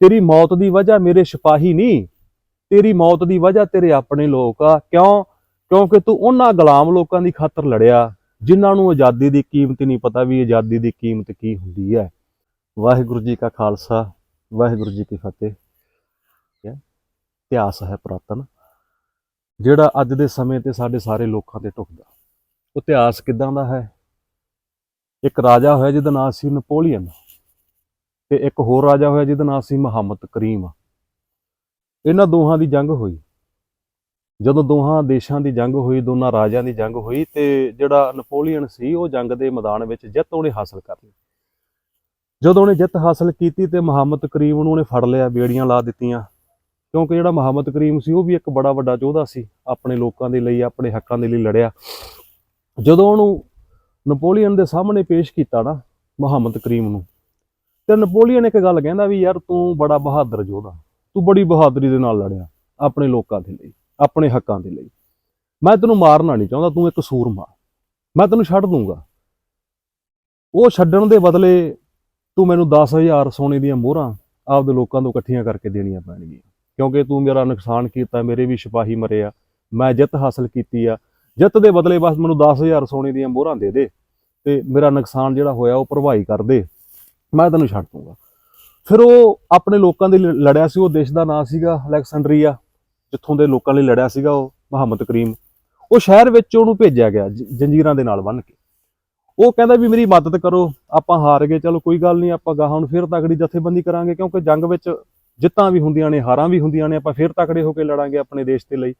ਤੇਰੀ ਮੌਤ ਦੀ ਵਜ੍ਹਾ ਮੇਰੇ ਸਿਪਾਹੀ ਨਹੀਂ ਤੇਰੀ ਮੌਤ ਦੀ ਵਜ੍ਹਾ ਤੇਰੇ ਆਪਣੇ ਲੋਕ ਆ। ਕਿਉਂ? ਕਿਉਂਕਿ ਤੂੰ ਉਹਨਾਂ ਗੁਲਾਮ ਲੋਕਾਂ ਦੀ ਖਾਤਰ ਲੜਿਆ, ਜਿਨ੍ਹਾਂ ਨੂੰ ਆਜ਼ਾਦੀ ਦੀ ਕੀਮਤ ਨਹੀਂ ਪਤਾ ਵੀ ਆਜ਼ਾਦੀ ਦੀ ਕੀਮਤ ਕੀ ਹੁੰਦੀ ਹੈ। ਵਾਹਿਗੁਰੂ ਜੀ ਕਾ ਖਾਲਸਾ, ਵਾਹਿਗੁਰੂ ਜੀ ਕੀ ਫਤਿਹ। ਇਤਿਹਾਸ ਹੈ ਪੁਰਾਤਨ, ਜਿਹੜਾ ਅੱਜ ਦੇ ਸਮੇਂ ਤੇ ਸਾਡੇ ਸਾਰੇ ਲੋਕਾਂ ਤੇ ਢੁਕਦਾ। ਉਹ ਇਤਿਹਾਸ ਕਿਦਾਂ ਦਾ ਹੈ? ਇੱਕ ਰਾਜਾ ਹੋਇਆ ਜਿਹਦਾ ਨਾਮ ਸੀ ਨਪੋਲੀਅਨ। ਤੇ ਇੱਕ ਹੋਰ ਰਾਜਾ ਹੋਇਆ ਜਿਹਦਾ ਨਾਮ ਸੀ ਮੁਹੰਮਦ ਕਰੀਮ। ਇਹਨਾਂ ਦੋਹਾਂ ਦੀ ਜੰਗ ਹੋਈ। ਜਦੋਂ ਦੋਹਾਂ ਦੇਸ਼ਾਂ ਦੀ ਜੰਗ ਹੋਈ, ਦੋਨਾਂ ਰਾਜਿਆਂ ਦੀ ਜੰਗ ਹੋਈ ਤੇ ਜਿਹੜਾ ਨਪੋਲੀਅਨ ਸੀ, ਉਹ ਜੰਗ ਦੇ ਮੈਦਾਨ ਵਿੱਚ ਜਿੱਤ ਉਹਨੇ ਹਾਸਲ ਕਰ ਲਈ। ਜਦੋਂ ਉਹਨੇ ਜਿੱਤ ਹਾਸਲ ਕੀਤੀ ਤੇ ਮੁਹੰਮਦ ਕਰੀਮ ਨੂੰ ਉਹਨੇ ਫੜ ਲਿਆ, ਬੇੜੀਆਂ ਲਾ ਦਿੱਤੀਆਂ। ਕਿਉਂਕਿ ਜਿਹੜਾ ਮੁਹੰਮਦ ਕਰੀਮ ਸੀ, ਉਹ ਵੀ ਇੱਕ ਬੜਾ ਵੱਡਾ ਯੋਧਾ ਸੀ, ਆਪਣੇ ਲੋਕਾਂ ਦੇ ਲਈ, ਆਪਣੇ ਹੱਕਾਂ ਦੇ ਲਈ ਲੜਿਆ। ਜਦੋਂ ਉਹਨੂੰ ਨਪੋਲੀਅਨ ਦੇ ਸਾਹਮਣੇ ਪੇਸ਼ ਕੀਤਾ ਨਾ, ਮੁਹੰਮਦ ਕਰੀਮ ਨੂੰ ਤੇ ਨਪੋਲੀਅਨ ਇੱਕ ਗੱਲ ਕਹਿੰਦਾ ਵੀ ਯਾਰ ਤੂੰ ਬੜਾ ਬਹਾਦਰ ਯੋਧਾ ਤੂੰ ਬੜੀ ਬਹਾਦਰੀ ਦੇ ਨਾਲ ਲੜਿਆ ਆਪਣੇ ਲੋਕਾਂ ਦੇ ਲਈ, ਆਪਣੇ ਹੱਕਾਂ ਦੇ ਲਈ। ਮੈਂ ਤੈਨੂੰ ਮਾਰਨਾ ਨਹੀਂ ਚਾਹੁੰਦਾ, ਤੂੰ ਇੱਕ ਸੂਰਮਾ ਮੈਂ ਤੈਨੂੰ ਛੱਡ ਦੂੰਗਾ। ਉਹ ਛੱਡਣ ਦੇ ਬਦਲੇ ਤੂੰ ਮੈਨੂੰ 10000 ਸੋਨੇ ਦੀਆਂ ਮੋਹਰਾਂ ਆਪਦੇ ਲੋਕਾਂ ਤੋਂ ਇਕੱਠੀਆਂ ਕਰਕੇ ਦੇਣੀਆਂ ਪੈਣਗੀਆਂ। ਕਿਉਂਕਿ ਤੂੰ ਮੇਰਾ ਨੁਕਸਾਨ ਕੀਤਾ, ਮੇਰੇ ਵੀ ਸਿਪਾਹੀ ਮਰੇ ਆ, ਮੈਂ ਜਿੱਤ ਹਾਸਲ ਕੀਤੀ ਆ। ਜਿੱਤ ਦੇ ਬਦਲੇ ਬਸ ਮੈਨੂੰ 10000 ਸੋਨੇ ਦੀਆਂ ਮੋਹਰਾਂ ਦੇ ਦੇ ਤੇ ਮੇਰਾ ਨੁਕਸਾਨ ਜਿਹੜਾ ਹੋਇਆ ਉਹ ਭਰਵਾਈ ਕਰ ਦੇ। ਮੈਂ ਤੈਨੂੰ ਛੱਡ ਦੂੰਗਾ। ਫਿਰ ਉਹ ਆਪਣੇ ਲੋਕਾਂ ਦੇ ਲਈ ਲੜਿਆ ਸੀ, ਉਹ ਦੇਸ਼ ਦਾ ਨਾਂ ਸੀਗਾ ਅਲੈਕਸੈਂਡਰੀਆ, ਜਿੱਥੋਂ ਦੇ ਲੋਕਾਂ ਲਈ ਲੜਿਆ ਸੀਗਾ ਉਹ ਮੁਹੰਮਦ ਕਰੀਮ। ਉਹ ਸ਼ਹਿਰ ਵਿੱਚ ਉਹਨੂੰ ਭੇਜਿਆ ਗਿਆ, ਜ- ਜੰਜੀਰਾਂ ਦੇ ਨਾਲ ਬੰਨ੍ਹ ਕੇ। ਉਹ ਕਹਿੰਦਾ ਵੀ ਮੇਰੀ ਮਦਦ ਕਰੋ, ਆਪਾਂ ਹਾਰ ਗਏ, ਚਲੋ ਕੋਈ ਗੱਲ ਨਹੀਂ, ਆਪਾਂ ਗਾਹਾਂ ਨੂੰ ਫਿਰ ਤਕੜੀ ਜਥੇਬੰਦੀ ਕਰਾਂਗੇ, ਕਿਉਂਕਿ ਜੰਗ ਵਿੱਚ ਜਿੱਤਾਂ ਵੀ ਹੁੰਦੀਆਂ ਨੇ, ਹਾਰਾਂ ਵੀ ਹੁੰਦੀਆਂ ਨੇ, ਆਪਾਂ ਫਿਰ ਤਕੜੇ ਹੋ ਕੇ ਲੜਾਂਗੇ ਆਪਣੇ ਦੇਸ਼ ਦੇ ਲਈ।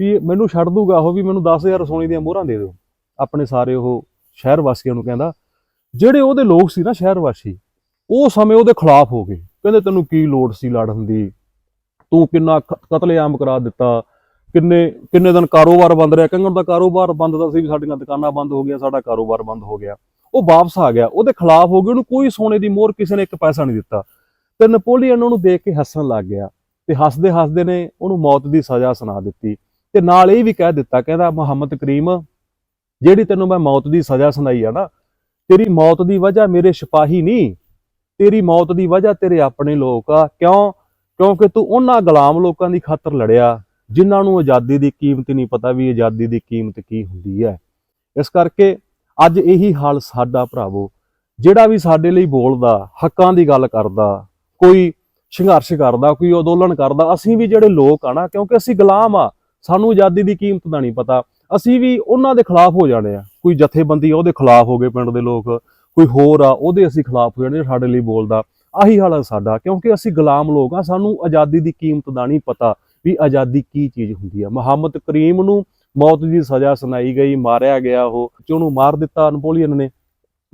ਵੀ ਮੈਨੂੰ ਛੱਡ ਦੂਗਾ ਉਹ ਵੀ, ਮੈਨੂੰ 10000 ਸੋਨੇ ਦੀਆਂ ਮੋਹਰਾਂ ਦੇ ਦਿਓ। ਆਪਣੇ ਸਾਰੇ ਉਹ ਸ਼ਹਿਰ ਵਾਸੀਆਂ ਨੂੰ ਕਹਿੰਦਾ, ਜਿਹੜੇ ਉਹਦੇ ਲੋਕ ਸੀ ਨਾ ਸ਼ਹਿਰ ਵਾਸੀ ਉਹ ਸਮੇਂ ਉਹਦੇ ਖਿਲਾਫ ਹੋ ਗਏ। ਕਹਿੰਦੇ ਤੈਨੂੰ ਕੀ ਲੋੜ ਸੀ ਲੜਨ ਦੀ? ਤੂੰ ਕਿੰਨਾ ਕਤਲੇਆਮ ਕਰਾ ਦਿੱਤਾ। ਕਿੰਨੇ ਕਿੰਨੇ ਦਿਨ ਕਾਰੋਬਾਰ ਬੰਦ ਰਿਹਾ? ਕੰਗਣ ਦਾ ਕਾਰੋਬਾਰ ਬੰਦ ਦਾ ਸੀ ਵੀ ਸਾਡੀਆਂ ਦੁਕਾਨਾਂ ਬੰਦ ਹੋ ਗਈਆਂ, ਸਾਡਾ ਕਾਰੋਬਾਰ ਬੰਦ ਹੋ ਗਿਆ। ਉਹ ਵਾਪਸ ਆ ਗਿਆ। ਉਹਦੇ ਖਿਲਾਫ ਹੋ ਗਏ। ਉਹਨੂੰ ਕੋਈ ਸੋਨੇ ਦੀ ਮੋਹਰ ਕਿਸੇ ਨੇ ਇੱਕ ਪੈਸਾ ਨਹੀਂ ਦਿੱਤਾ। ਤੇ ਨਪੋਲੀਅਨ ਉਹਨੂੰ ਦੇਖ ਕੇ ਹੱਸਣ ਲੱਗ ਗਿਆ ਤੇ ਹੱਸਦੇ ਹੱਸਦੇ ਨੇ ਉਹਨੂੰ ਮੌਤ ਦੀ ਸਜ਼ਾ ਸੁਣਾ ਦਿੱਤੀ। ਤੇ ਨਾਲ ਇਹ ਵੀ ਕਹਿ ਦਿੱਤਾ, ਕਹਿੰਦਾ, ਮੁਹੰਮਦ ਕਰੀਮ, ਜਿਹੜੀ ਤੈਨੂੰ ਮੈਂ ਮੌਤ ਦੀ ਸਜ਼ਾ ਸੁਣਾਈ ਆ ਨਾ, ਤੇਰੀ ਮੌਤ ਦੀ ਵਜ੍ਹਾ ਮੇਰੇ ਸਿਪਾਹੀ ਨਹੀਂ ਤੇਰੀ ਮੌਤ ਦੀ ਵਜ੍ਹਾ ਤੇਰੇ ਆਪਣੇ ਲੋਕ ਆ। ਕਿਉਂ? ਕਿਉਂਕਿ ਤੂੰ ਉਹਨਾਂ ਗੁਲਾਮ ਲੋਕਾਂ ਦੀ ਖਾਤਰ ਲੜਿਆ, ਜਿਨ੍ਹਾਂ ਨੂੰ ਆਜ਼ਾਦੀ ਦੀ ਕੀਮਤ ਨਹੀਂ ਪਤਾ ਵੀ ਆਜ਼ਾਦੀ ਦੀ ਕੀਮਤ ਕੀ ਹੁੰਦੀ ਹੈ। ਇਸ ਕਰਕੇ ਅੱਜ ਇਹੀ ਹਾਲ ਸਾਡਾ ਭਰਾਵੋ, ਜਿਹੜਾ ਵੀ ਸਾਡੇ ਲਈ ਬੋਲਦਾ, ਹੱਕਾਂ ਦੀ ਗੱਲ ਕਰਦਾ, ਕੋਈ ਸੰਘਰਸ਼ ਕਰਦਾ, ਕੋਈ ਅੰਦੋਲਨ ਕਰਦਾ, ਅਸੀਂ ਵੀ ਜਿਹੜੇ ਲੋਕ ਆ ਨਾ, ਕਿਉਂਕਿ ਅਸੀਂ ਗੁਲਾਮ ਆ, ਸਾਨੂੰ ਆਜ਼ਾਦੀ ਦੀ ਕੀਮਤ ਦਾ ਨਹੀਂ ਪਤਾ। ਅਸੀਂ ਵੀ ਉਹਨਾਂ ਦੇ ਖਿਲਾਫ ਹੋ ਜਾਣੇ ਆ। ਕੋਈ ਜਥੇਬੰਦੀ ਆ, ਉਹਦੇ ਖਿਲਾਫ ਹੋ ਗਏ ਪਿੰਡ ਦੇ ਲੋਕ। ਕੋਈ ਹੋਰ ਆ, ਉਹਦੇ ਅਸੀਂ ਖਿਲਾਫ ਹੋ ਜਾਣੇ ਸਾਡੇ ਲਈ ਬੋਲਦਾ। ਆਹੀ ਹਾਲ ਆ ਸਾਡਾ, ਕਿਉਂਕਿ ਅਸੀਂ ਗੁਲਾਮ ਲੋਕ ਆ, ਸਾਨੂੰ ਆਜ਼ਾਦੀ ਦੀ ਕੀਮਤ ਦਾ ਨਹੀਂ ਪਤਾ ਵੀ ਆਜ਼ਾਦੀ ਕੀ ਚੀਜ਼ ਹੁੰਦੀ ਆ। ਮੁਹੰਮਦ ਕਰੀਮ ਨੂੰ ਮੌਤ ਦੀ ਸਜ਼ਾ ਸੁਣਾਈ ਗਈ, ਮਾਰਿਆ ਗਿਆ ਉਹ ਉਹਨੂੰ ਮਾਰ ਦਿੱਤਾ ਨਪੋਲੀਅਨ ਨੇ।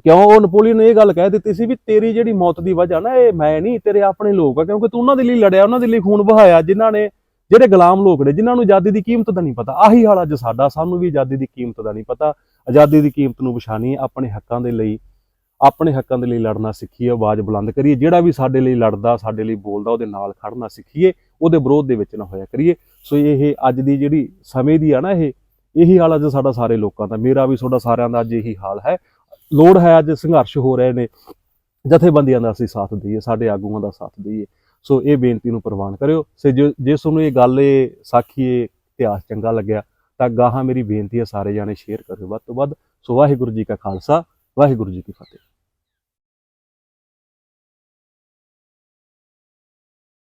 ਕਿਉਂ? ਉਹ ਨਪੋਲੀਅਨ ਨੇ ਇਹ ਗੱਲ ਕਹਿ ਦਿੱਤੀ ਸੀ ਵੀ ਤੇਰੀ ਜਿਹੜੀ ਮੌਤ ਦੀ ਵਜ੍ਹਾ ਨਾ, ਇਹ ਮੈਂ ਨਹੀਂ, ਤੇਰੇ ਆਪਣੇ ਲੋਕ ਆ, ਕਿਉਂਕਿ ਤੂੰ ਉਹਨਾਂ ਦੇ ਲਈ ਲੜਿਆ, ਉਹਨਾਂ ਦੇ ਲਈ ਖੂਨ ਵਹਾਇਆ, ਜਿਨ੍ਹਾਂ ਨੇ ਜਿਹੜੇ ਗੁਲਾਮ ਲੋਕ ਨੇ, ਜਿਨ੍ਹਾਂ ਨੂੰ ਆਜ਼ਾਦੀ ਦੀ ਕੀਮਤ ਦਾ ਨਹੀਂ ਪਤਾ। ਆਹੀ ਹਾਲ ਅੱਜ ਸਾਡਾ, ਸਾਨੂੰ ਵੀ ਆਜ਼ਾਦੀ ਦੀ ਕੀਮਤ ਦਾ ਨਹੀਂ ਪਤਾ। ਆਜ਼ਾਦੀ ਦੀ ਕੀਮਤ ਨੂੰ ਪਛਾਣੀ ਆਪਣੇ ਹੱਕਾਂ ਦੇ ਲਈ। ਆਪਣੇ ਹੱਕਾਂ ਦੇ ਲਈ ਲੜਨਾ ਸਿੱਖੀਏ, ਆਵਾਜ਼ ਬੁਲੰਦ ਕਰੀਏ, ਜਿਹੜਾ ਵੀ ਸਾਡੇ ਲਈ ਲੜਦਾ, ਸਾਡੇ ਲਈ ਬੋਲਦਾ, ਉਹਦੇ ਨਾਲ ਖੜਨਾ ਸਿੱਖੀਏ, ਉਹਦੇ ਵਿਰੋਧ ਦੇ ਵਿੱਚ ਨਾ ਹੋਇਆ ਕਰੀਏ। ਸੋ ਇਹ ਅੱਜ ਦੀ ਜਿਹੜੀ ਸਮੇਂ ਦੀ ਆ ਨਾ ਇਹ, ਇਹੀ ਹਾਲ ਅੱਜ ਸਾਡਾ ਸਾਰੇ ਲੋਕਾਂ ਦਾ। ਮੇਰਾ ਵੀ ਤੁਹਾਡਾ ਸਾਰਿਆਂ ਦਾ ਅੱਜ ਇਹੀ ਹਾਲ ਹੈ। ਲੋੜ ਹੈ ਅੱਜ ਸੰਘਰਸ਼ ਹੋ ਰਹੇ ਨੇ। ਜਥੇਬੰਦੀਆਂ ਦਾ ਅਸੀਂ ਸਾਥ ਦਈਏ, ਸਾਡੇ ਆਗੂਆਂ ਦਾ ਸਾਥ ਦਈਏ। ਸੋ ਇਹ ਬੇਨਤੀ ਨੂੰ ਪ੍ਰਵਾਨ ਕਰਿਓ। ਸੇ ਜੇ ਜੇ ਤੁਹਾਨੂੰ ਇਹ ਗੱਲ ਇਹ ਸਾਖੀ ਇਤਿਹਾਸ ਚੰਗਾ ਲੱਗਿਆ, ਤਾਂ ਗਾਹਾਂ ਮੇਰੀ ਬੇਨਤੀ ਹੈ ਸਾਰੇ ਜਾਣੇ ਸ਼ੇਅਰ ਕਰਿਓ ਵੱਧ ਤੋਂ ਵੱਧ। ਸੋ ਵਾਹਿਗੁਰੂ ਜੀ ਕਾ ਖਾਲਸਾ, ਵਾਹਿਗੁਰੂ ਜੀ ਕੀ ਫਤਿਹ।